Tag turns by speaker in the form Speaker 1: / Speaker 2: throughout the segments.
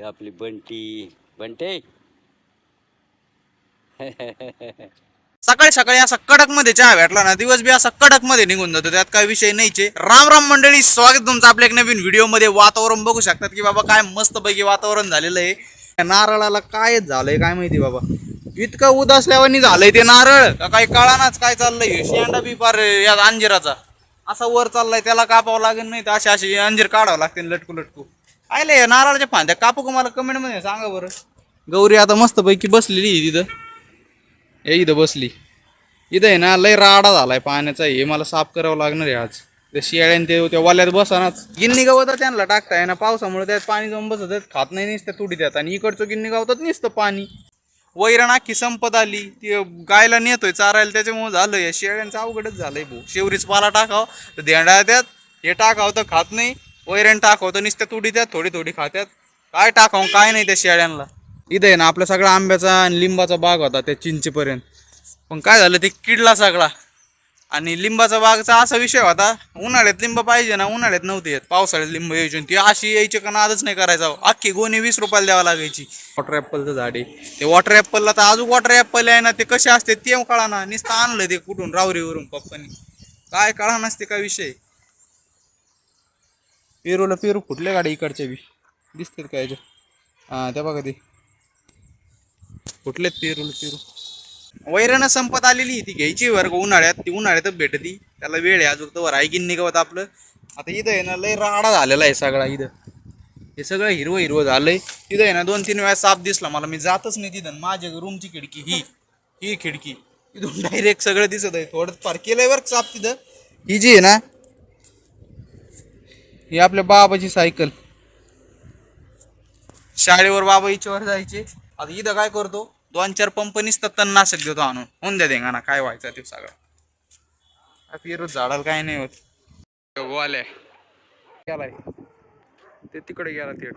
Speaker 1: हे आपली बंटी. बंटे?
Speaker 2: सकाळी सकाळी असा कडकमध्ये चहा भेटला ना दिवस बी असा कडकमध्ये निघून जातो त्यात काय विषय नाहीचे राम राम मंडळी स्वागत तुमचं आपल्या एक नवीन व्हिडिओमध्ये वातावरण बघू शकतात की बाबा काय मस्त पैकी वातावरण झालेलं आहे. त्या नारळाला काय झालंय काय माहिती बाबा? इतकं उदासल्यावानी झालंय ते नारळ. काही कळानाच काय चाललंय शेंडा बी पार या अंजिराचा. असा वर चाललाय त्याला कापावं लागेल नाही तर असे असे अंजीर काढावं लागते लटकू लटकू. आयले नारळाच्या फांद्या कापू का मला? कमेंटमध्ये सांगा बरं. गौरी आता मस्त पैकी बसलेली आहे तिथं. हे इथं बसली. इथं आहे ना लय राडा झालाय पाण्याचा हे. मला साफ करावं लागणार आहे आज. त्या शियाळ्यान ते त्या वाल्यात बसानाच. गिन्नी गवतात त्यांना टाकताय ना पावसामुळे त्यात पाणी जाऊन बसत आहेत, खात नाही नुसतं तुडी त्यात आणि इकडचं गिन्नी गवतात नसतं पाणी. वैरण अख्खी संपत आली. ती गायला नेतोय चारायला. त्याच्यामुळे झालं या शेळ्यांचं अवघडच झालंय भाऊ. शेवरीच पाला टाकाव. तर धेंडा त्यात. हे टाकावं तर खात नाही. वैरण टाकावं तर नुसत्या तुडी त्यात थोडी थोडी खात्यात. काय टाकावं काय नाही त्या शेळ्यांना इथं आहे ना आपला सगळा आंब्याचा आणि लिंबाचा बाग होता त्या चिंचेपर्यंत. पण काय झालं ते किडला सगळा. आणि लिंबाचा बागचा असा विषय होता उन्हाळ्यात लिंब पाहिजे ना उन्हाळ्यात नव्हते येत. पावसाळ्यात लिंब यायची ती अशी यायची का नादच नाही करायचा. अख्खी गोणी वीस रुपयाला द्यावा लागायची. वॉटर ॲपलचं झाड. ते वॉटर ॲपलला तर अजून वॉटर ॲपल आहे ना ते कसे असते ते कळा ना नुसतं आणलं ते कुठून रावरीवरून पप्पानी. काय कळा नसते काय विषय. पेरूला पेरू फुटले गाडी इकडच्या बी. दिसतात काय याच्या हां त्या बघा ते. फुटलेत पेरूला पेरू. वैरण संपत आलेली ती घ्यायची वर्ग उन्हाळ्यात. ती उन्हाळ्यातच भेटती. त्याला वेळ आहे अजून तर आहे निघवत आपलं. आता इथं आहे ना लय राडा झालेला आहे सगळा इथं. हे सगळं हिरवं हिरवं झालंय. तिथं आहे ना दोन तीन वेळा साप दिसला मला. मी जातच नाही तिथं. माझ्या रूमची खिडकी ही. ही खिडकी. इथून डायरेक्ट सगळं दिसत आहे. थोडं फार केलंय बरं साप तिथं. ही जी आहे ना ही आपल्या बाबाची सायकल शाळेवर बाबा हिच्यावर जायचे. आता इथं काय करतो? दोन चार पंप निसतात तणनाशक देतो आणून. होऊन द्या देंगाना काय व्हायचं ते सगळं. पेरू झाडाला काय नाही होत. गोवाल्या गेलाय. ते तिकडे गेला ते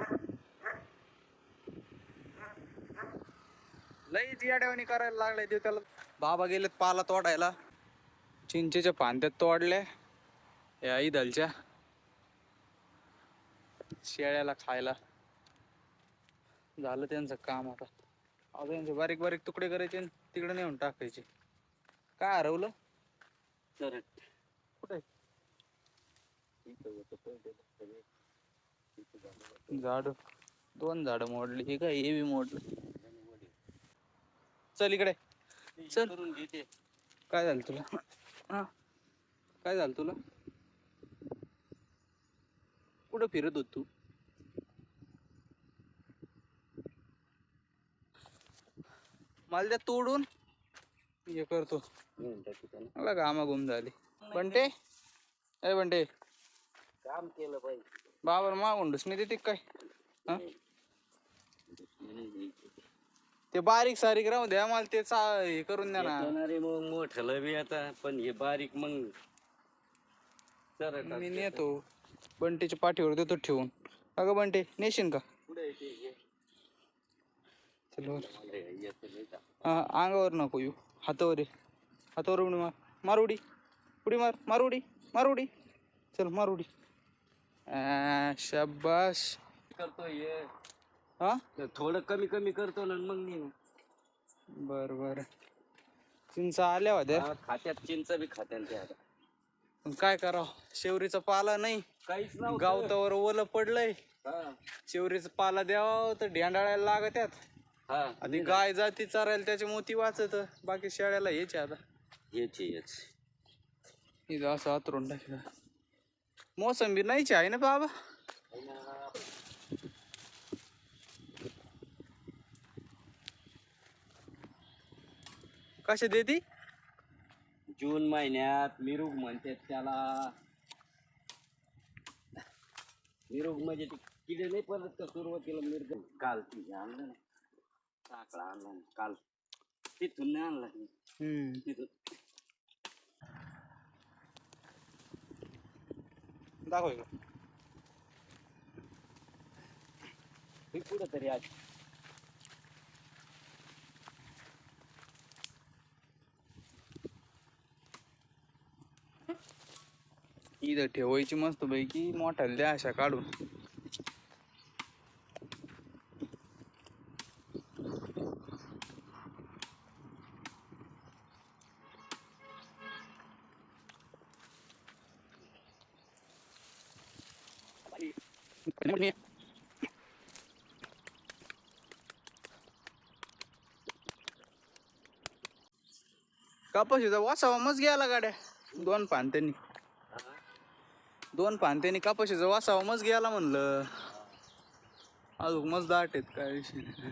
Speaker 2: लई जियाड्यावानी करायला लागलाय ते त्याला. बाबा गेलेत पाला तोडायला. चिंचेच्या फांद्यात तोडल्या. या इदलच्या शेळ्याला खायला. झालं त्यांचं काम आता. आता त्यांचे बारीक बारीक तुकडे करायचे आणि तिकडे नेऊन टाकायचे. काय हरवलं? कुठे झाड. दोन झाड मोडली. हे काय हे बी मोडलं? चल इकडे. चल. काय झालं तुला? हा. काय झालं तुला? कुठं फिरत होत तू? मला त्या तोडून. हे करतो. मला कामा गुम झाली. बंटे. ए बंटे.
Speaker 1: काम केलं पाहिजे.
Speaker 2: बाबर मागून डुसणी देते काय? हा? ते बारीक सारीक राहू द्या मला ते चा हे करून द्या ना.
Speaker 1: येणारे मग मोठ्याला बी आता पण हे बारीक मग चरट
Speaker 2: मी नेतो. बंटेच्या पाठीवर देतो ठेवून. अगं बंटे नेशीन का? चल वर. अंगावर नको येऊ. हातावर ये. हातावर उडी मार. मार उडी. उडी मार. मार उडी. मार उडी. चल मार उडी. शाबाश
Speaker 1: करतो हे?
Speaker 2: हा
Speaker 1: थोडं कमी कमी करतो ना मग मी.
Speaker 2: बर बर. चिंच आल्या होत्या.
Speaker 1: खात्यात चिंच बी खात्यात ते आता
Speaker 2: पण काय करावं? शेवरीचा पाला नाही.
Speaker 1: काहीच.
Speaker 2: गावतावर ओलं पडलंय.
Speaker 1: हा.
Speaker 2: शेवरीचा पाला द्यावा तर ढेंडाळायला लागत्यात.
Speaker 1: हा.
Speaker 2: आधी गाय जाती चारायला त्याच्या मोती वाचत. बाकी शेळ्याला आहे आता.
Speaker 1: आहे, हेच.
Speaker 2: इथं असं आतरून टाकलं. मोसंबी नाहीची आहे ना बाबा? कशा देती?
Speaker 1: जून महिन्यात मिरुग म्हणतात त्याला. मिरुग म्हणजे ते किडे नाही परत का सुरुवातीला मिरग काल ती आणलं ना साखळा आणला ना काल तिथून नाही आणला मी.
Speaker 2: हम्म
Speaker 1: तिथून
Speaker 2: दाखव इकडं.
Speaker 1: हे कुठं तरी आज
Speaker 2: इथं ठेवायची मस्त पैकी मोठ्याला द्या अशा काढून. म्हणे. कापाशीचा वासावा मच गेला गाड्या. दोन पानत्यांनी दोन पानत्यांनी कापाशीचा वासावा मच गेला म्हणलं. अजून मस्त दाट आहेत काय विषय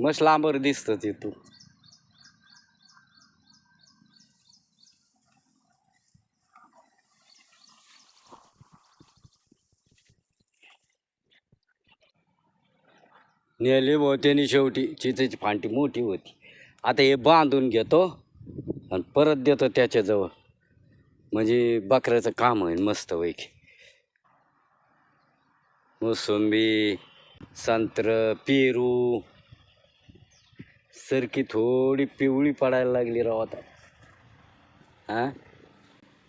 Speaker 1: मस्त लांबर दिसत ते तू. नेली त्याने शेवटी. चितेची फांटी मोठी होती. आता हे बांधून घेतो आणि परत देतो त्याच्याजवळ. म्हणजे बकऱ्याचं काम होईल मस्त पैकी. मोसंबी संत्र पेरू सरकी थोडी पिवळी पडायला लागली राव आता. हा?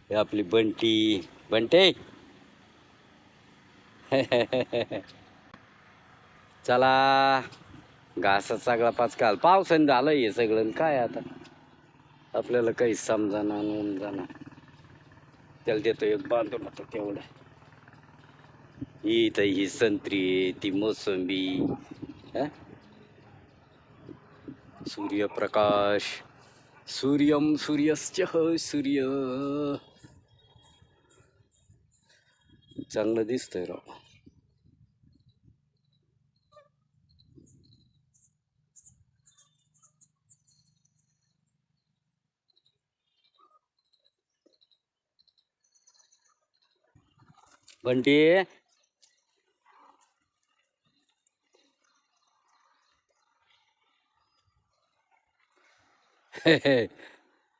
Speaker 1: हे आपली बंटी. बंटे? चला. घासात सगळा पाच काल पावसाने झालं हे सगळं. आणि काय आता? आपल्याला काही समजाना जाणार त्याला देतो एक बांधून आता तेवढं. ही तर ही संत्री ती मोसंबी. हा? सूर्यप्रकाश। सूर्यम सूर्यश्च सूर्य। चांगलं दिसतंय राव. बंटी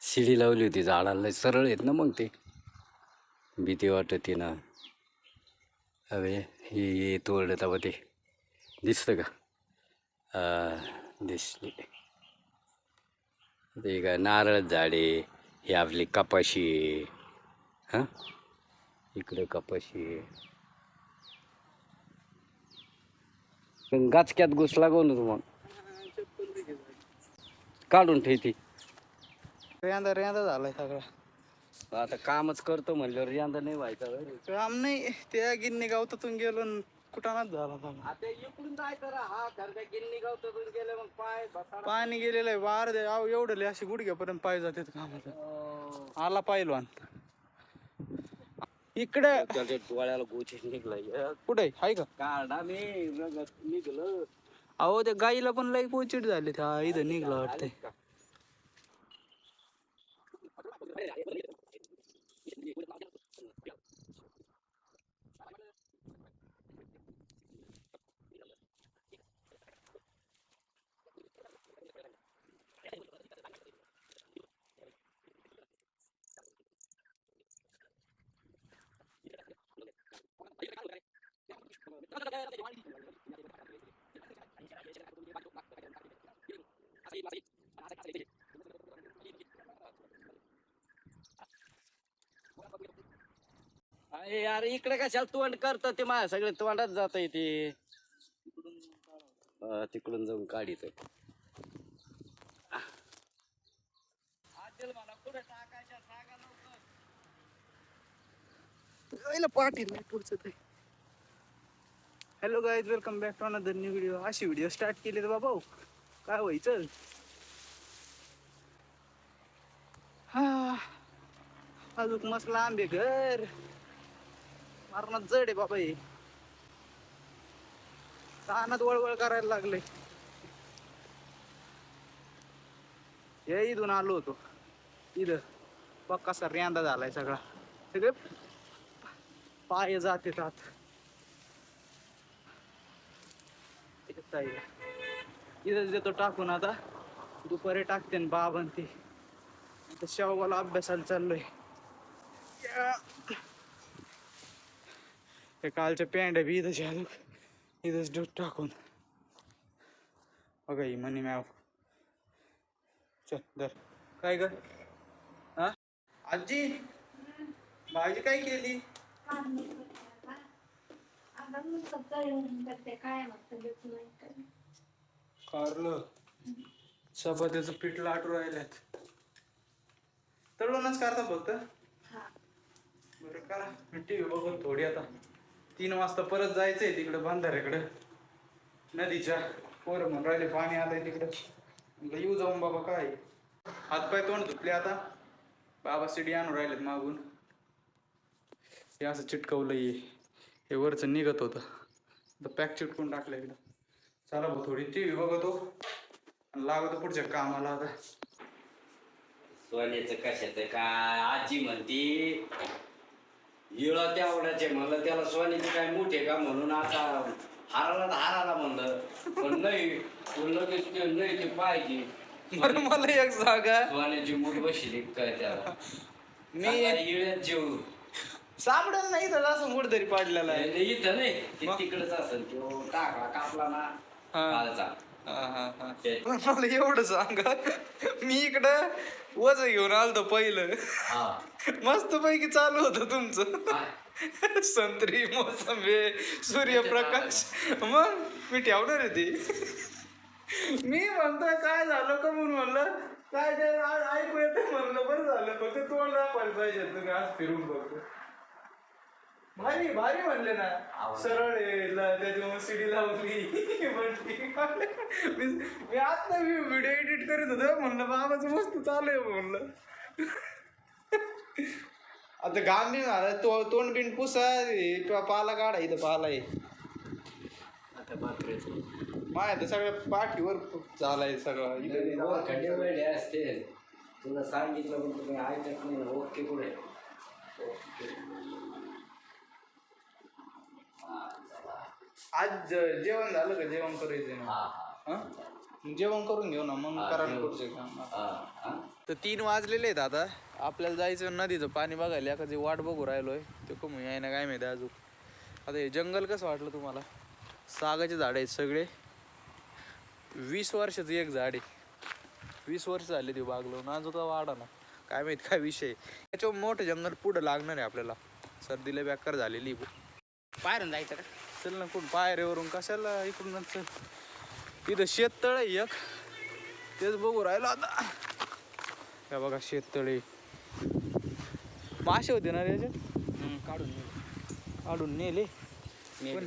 Speaker 1: शिडी लावली होती झाडाला सरळ आहेत ना मग ते. भीती वाटते ना. अरे हे हे तोडलं तेव्हा ते. दिसतं का? दिसली. ते काय नारळ झाडे हे आपली कपाशी आहे. हां? इकडे कपाशी आहे. पण गाचक्यात घुसला लागो ना मग. काढून ठेवती
Speaker 2: रेंदा रेंदा झालाय सगळा.
Speaker 1: आता कामच करतो म्हणल्यावर यंदा नाही व्हायचा होय.
Speaker 2: काम नाही त्या गिन्नी गावतातून गेलो न कुठानाच झाला सगळा
Speaker 1: आता इकडून जायचं रा हा गिन्नी गेले मग पाय
Speaker 2: पाणी गेलेलं आहे वार दे अहो एवढं लय अशी गुडघ्यापर्यंत पाय जातात कामाचं. आला पाहिलवान इकडे
Speaker 1: डोळ्याला गोचे निघलाय.
Speaker 2: कुठे आहे? का?
Speaker 1: काढा मी निघलं.
Speaker 2: अहो त्या गाईला पण लई पोचिट झाले त्या इथं निघलं वाटतंय.
Speaker 1: अरे यार इकडे कशाला तोंड करत ते माझ्या सगळे तोंडात जात ते हा, तिकडून जाऊन काढित
Speaker 2: गाईला पाठी नाही पुढचं hello guys welcome back to another new video अशी व्हिडिओ स्टार्ट केली तर बाबा हो. काय व्हायचं? हा. अजून मस्त लांब आहे घर. मारणार जड आहे बाबा हे. कानात वळवळ करायला लागले. हे इथून आलो होतो. इथं. पक्का कसा रेंदा झालाय सगळा. सगळे पाय जाते आत. येत इथंच देतो टाकून आता. दुपारी टाकते न बाबन ती. तर शेवगाला अभ्यासाला चाललोय. ते कालच्या पॅन्ट बी इथंच आहे अजून इथंच डूट टाकून. बघा ही मनी मॅव चल धर. काय ग? हा? आजी? भाजी काय केली? कारलं चपात्याचं पीठ लाटू राहिल्यात तळूनच करता फक्त? बरं करा. मी टी व्ही बघून थोडी आता. तीन वाजता परत जायचंय तिकडं बांधाऱ्याकडं नदीच्या पोरं म्हणून राहिले पाणी आलंय तिकडं. येऊ जाऊन बाबा काय? हातपाय तोंड धुतले आता. बाबा सिडी आणून राहिलेत मागून. हे असं चिटकवलं हे हे वरचं निघत होतं. तर पॅक चिटकून टाकलं इकडं. चला भाऊ थोडी टी व्ही बघतो. आणि लागतो पुढच्या कामाला आता.
Speaker 1: सोन्याचं कशाचं काय? आजी म्हणती इळा तेवढ्याचे म्हणलं त्याला सोन्याचे काय मोठे का म्हणून आता हाराला तर हाराला म्हणलं. पण नाही तू लगेच ते नाही ते पाहिजे.
Speaker 2: बरं मला एक सांगा.
Speaker 1: सोन्याची मूठ बसली काय त्याला?
Speaker 2: मी
Speaker 1: इळ्यात जेव
Speaker 2: सापडेल नाही तर असं कुठेतरी पाडलेला आहे.
Speaker 1: इथं नाही? तिकडच असेल तो टाकला कापला ना
Speaker 2: हा.
Speaker 1: कालचा
Speaker 2: हा, हा, हा.
Speaker 1: ते-
Speaker 2: पण मला एवढं सांगा मी इकडं वज घेऊन आलतो पहिलं.
Speaker 1: हा.
Speaker 2: मस्त पैकी चालू होतं तुमचं? संत्री मोसंबी सूर्यप्रकाश. मग? मी ठेवणार आहे ते. मी म्हणतोय काय झालं का? म्हणून म्हणलं काय ते आ- ऐकू येतं म्हणलं. बरं झालं फक्त तोंड दाखवायला पाहिजे तुम्ही आज फिरून बघतो. भारी भारी म्हणले ना. सरळ आहे, ल- त्याच्यामुळे सीडी लावली. म्हटली मी मी आता व्हिडिओ एडिट करत होतो. म्हणलं बाबाचं मस्त चालू आहे म्हणलं. आता घाम बी झाला तो तोंड बिंड पुसा हे पाला काढा इथं पाला आहे.
Speaker 1: आता बापरेच
Speaker 2: माय तर सगळ्या पाठीवर झालाय सगळं.
Speaker 1: वेळे असते. तुला सांगितलं पण तुम्ही ऐकत नाही. ओके कुठे
Speaker 2: आज जेवण झालं का? जेवण करायचं ना.
Speaker 1: हा हा.
Speaker 2: हं? जेवण करून घेऊ ना मग करा
Speaker 1: जेवण.
Speaker 2: पुढचे काम. तर तीन वाजलेले आहेत आता. आपल्याला जायचं नदीचं पाणी बघायला. एखादी वाट बघू राहिलोय. ते कमी आहे ना काय माहिती अजून. आता हे जंगल कसं वाटलं तुम्हाला? सागाचे झाड आहेत सगळे. वीस वर्षाचं एक झाड आहे. वीस वर्ष झाले ते बागलो ना अजून का वाढा ना. काय माहीत काय विषय आहे. त्याच्यावर मोठं जंगल पुढं लागणार आहे आपल्याला. सर्दीला बेकार झालेली
Speaker 3: बाहेरून जायचं का
Speaker 2: चल ना कुठं पायऱ्यावरून कशाला इकडूनच चल. इथं शेततळ आहे एक. तेच बघू राहिलो आता. हे बघा शेततळे. मासे होते ना रे याच्यात?
Speaker 3: हम्म, काढून.
Speaker 2: काढून नेले.
Speaker 3: नेले.
Speaker 2: कोण?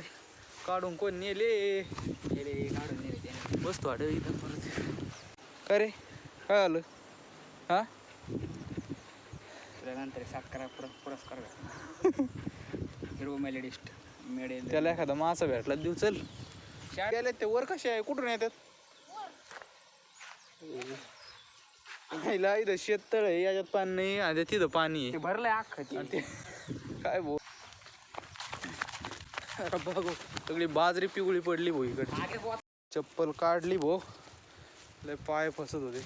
Speaker 2: काढून कोण नेले?
Speaker 3: नेले, काढून नेले त्याने.
Speaker 2: मस्त वाटत इथं परत. काय रे? काय आलं? हा?
Speaker 3: तुला नंतर एक सातकरा पुर पुरस्कार. हिरवं मेलेडिस्ट. मेडेल
Speaker 2: त्याला एखादा मासा भेटला देऊ चल. गेले ते वर कसे आहे? कुठून येतात? आईला इथं शेततळ आहे याच्यात पाणी नाही आणि तिथं पाणी
Speaker 3: ते
Speaker 2: आहे
Speaker 3: भरलंय अख्खं ते.
Speaker 2: काय भाऊ बघू सगळी बाजरी पिवळी पडली भाऊ इकडे चप्पल काढली भाऊ लय पाय फसत होते.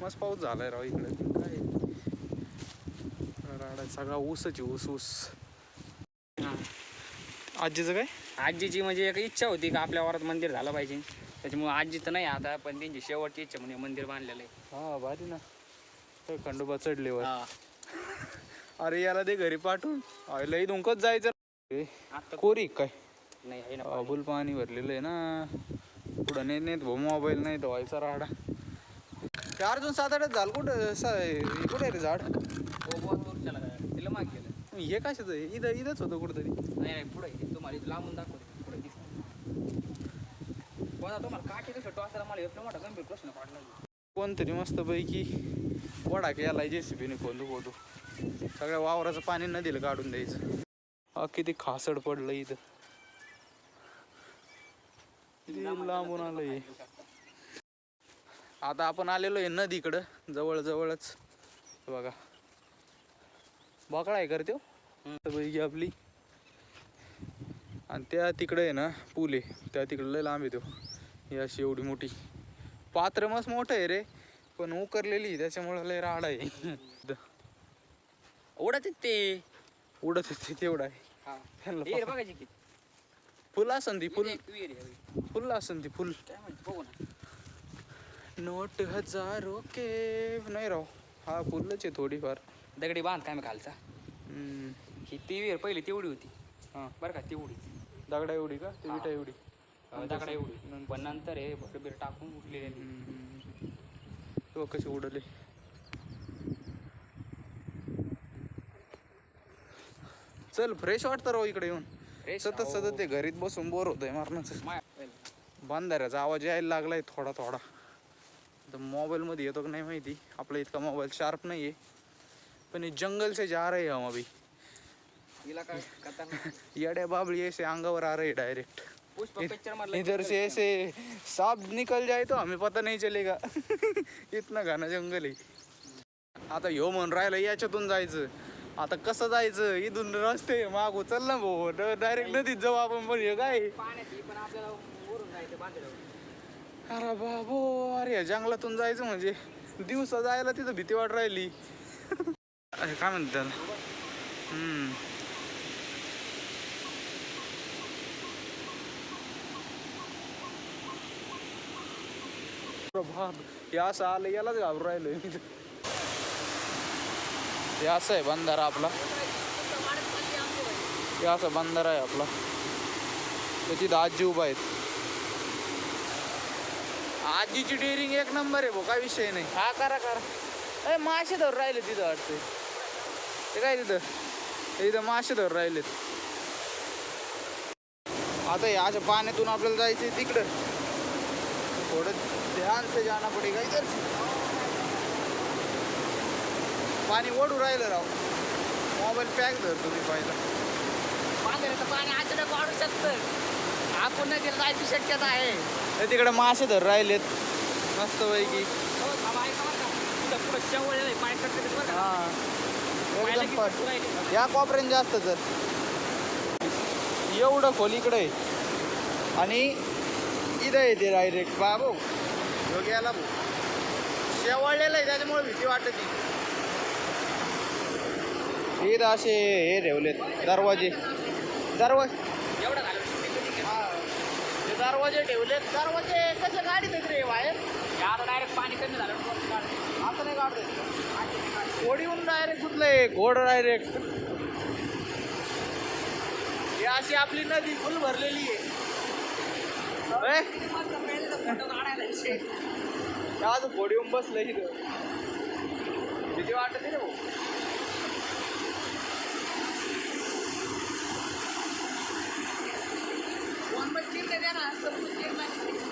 Speaker 2: मस्त पाऊस झालाय राव इकडे. काय? राडा सगळा ऊसच ऊस ऊस. आजीचं काय?
Speaker 3: आजीची म्हणजे एक इच्छा होती का आपल्या वरात मंदिर झालं पाहिजे. त्याच्यामुळे आजी तर नाही आता पण त्यांची शेवटची इच्छा म्हणजे मंदिर बांधलेलं आहे.
Speaker 2: हा भारी ना. ते खंडोबा चढलेवर.
Speaker 3: हा.
Speaker 2: अरे याला ते घरी पाठवून. इथून कच जायचं. ए,
Speaker 3: आता
Speaker 2: कोरी काय?
Speaker 3: नाही आहे ना
Speaker 2: अबुल पाणी. भरलेलं आहे ना. पुढं नेत नेत भाऊ मोबाईल नाही तर व्हायचा राडा. ते अर्जुन सात आठ झालं कुठं? सा- हे कुठे आहे रे झाड
Speaker 3: हो बुवा तोर चला तिला
Speaker 2: हे कशाचं आहे? इथं इथंच होतं कुठंतरी.
Speaker 3: नाही नाही पुढे तुम्हाला इथं लांबून दाखवतो. पुढे दिसत. कोणा तुम्हाला काठी कसं मला एवढा मोठा गंभीर प्रश्न पडला
Speaker 2: कोणतरी मस्तपैकी वडा केला जे सी बीने खोलू खोलू. सगळ्या वावराचं पाणी नदीला काढून द्यायचं. हा किती खासड पडलं इथं. लांबून आलं हे आता आपण आलेलो आहे नदीकडं जवळ जवळच हे बघा. बकळा आहे कर पैकी आपली. आणि त्या तिकडे आहे ना पूल आहे. त्या तिकडे लय लांब आहे तो. ही अशी एवढी मोठी. पात्र मस्त मोठं आहे रे. पण उकरलेली त्याच्यामुळे लय राड आहे.
Speaker 3: उडत ते.
Speaker 2: उडत होते तेवढा आहे.
Speaker 3: हा.
Speaker 2: फुल असन ती फुल. फुल असन ती फुल. नोट हजारो के नाही राव हा फुलच आहे थोडीफार.
Speaker 3: दगडी बांध काय मी खालचा?
Speaker 2: हम्म.
Speaker 3: ही ती विहीर पहिली तेवढी होती.
Speaker 2: हा.
Speaker 3: बरं का तेवढी.
Speaker 2: दगडा एवढी का? ते. विटा एवढी.
Speaker 3: दगडा एवढी. पण नंतर हे भर बिर टाकून उठलेली
Speaker 2: तो कसे उडले चल फ्रेश वाटतं राव इकडे येऊन. सतत. सतत ते घरीत बसून बोर होतंय मारण्याचं बांधाऱ्याचा आवाज यायला लागलाय थोडा थोडा. तर मोबाईल मध्ये येतो का नाही माहिती? आपला इतका मोबाईल शार्प नाही आहे पण हे जंगल से जा रहे हम अभी। येड्या बाबळी ऐसे अंगावर आ रहे डायरेक्ट इधर से ऐसे सांप निकल जाए तो हमें पता नहीं चलेगा। इतना घाना जंगल आहे आता ह्यो म्हणून राहिला याच्यातून जायचं. आता कसं जायचं? इथून रस्ते मागू चल ना भाऊ. डायरेक्ट नदीत जाऊ आपण पण. हे काय? अरे बाबो अरे जंगलातून जायचं म्हणजे. दिवसा जायला तिथं भीती वाट राहिली. काय म्हणतात? त्याला? हम्म असं आलं यालाच घाबरू राहिलोय मी. हे असं आहे बंधारा आपला. हे असं बंधारा आहे आपला. तर तिथं आजी उभा आहेत. आजीची डेअरिंग एक नंबर आहे भाऊ काय विषय नाही. हा करा करा. अरे मासे धरून राहिले तिथं वाटतंय. ते काय तिथं? ते इथं मासे धरून राहिलेत. आता हे अशा पाण्यातून आपल्याला जायचंय तिकडं. थोडं ध्यान से जाना पडेगा इधर. पाणी ओढू राहिलं राव. मोबाईल पॅक धरतो मी पहिला.
Speaker 3: पाणी अचानक वाढू शकतं. आपण नाही तिला जायची शक्यता आहे.
Speaker 2: तर तिकडे मासे धर राहिलेत मस्त पैकी
Speaker 3: हो,
Speaker 2: एकदम
Speaker 3: ते.
Speaker 2: या कॉपऱ्यान जास्त तर एवढं खोल इकडे. आणि इथं येते डायरेक्ट बाबू योगी आला भाऊ. शेवळलेलं आहे त्याच्यामुळे भीती वाटत इथं असे हे ठेवलेत दरवाजे. दरवाजे. दरवाजे ठेवलेत. दरवाजे कसे गाडीत रे बाहेर?
Speaker 3: आता डायरेक्ट पाणी कमी झालं.
Speaker 2: आता नाही काढत होडीहून डायरेक्ट कुठलंय? घोड डायरेक्ट ही अशी आपली नदी फुल भरलेली आहे. आज होडीहून बसलं इथं. किती वाटत रे भाऊ.
Speaker 3: One but तीन नाही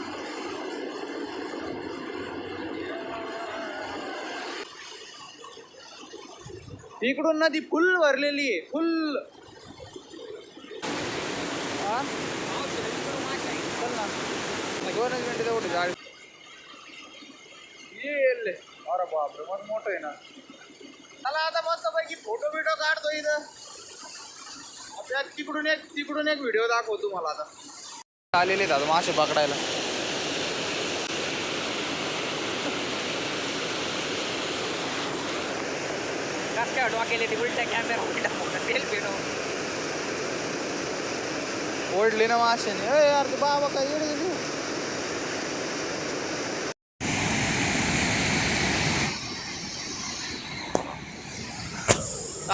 Speaker 3: इकडून ना
Speaker 2: ती नदी फुल भरलेली आहे फुल. हा? ना दोनच मिनिटं कुठे जाळ येले. अरे बापरे मग मोठं आहे ना. चला आता मस्त पैकी फोटो बिटो काढतो इथं. आपल्या तिकडून एक तिकडून एक व्हिडिओ दाखवतो मला आता. आलेले आहेत आता मासे पकडायला.
Speaker 3: कसं काय केले ते उलट्या कॅमेरा उलटा मोठा सेल्फी
Speaker 2: ओढले ना माशाने. यार तू बाबा काय येडे गेली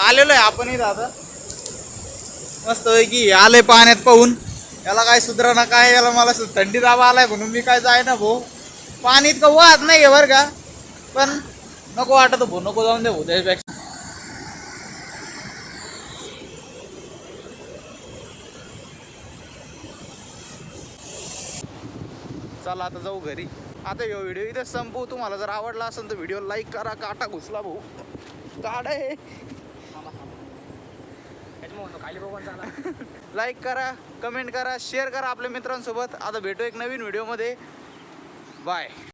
Speaker 2: आलेलो आहे आपण इथं आता. मस्त की आलंय पाण्यात पाहून. याला काय सुधरा ना काय याला मला थंडी दाबा आलाय म्हणून मी काय जाय ना भाऊ. पाणी इतकं वाहत नाही बरं का. पण नको वाटत भाऊ नको जाऊन दे भाऊ. त्याच्यापेक्षा चला आता जाऊ घरी. आता यो व्हिडिओ इथे संपवू. तुम्हाला जर आवडला असेल तर व्हिडिओ लाईक करा. काटा घुसला भाऊ. काढ आहे लाईक करा कमेंट करा शेअर करा आपल्या मित्रांसोबत. आता भेटू एक नवीन व्हिडिओमध्ये बाय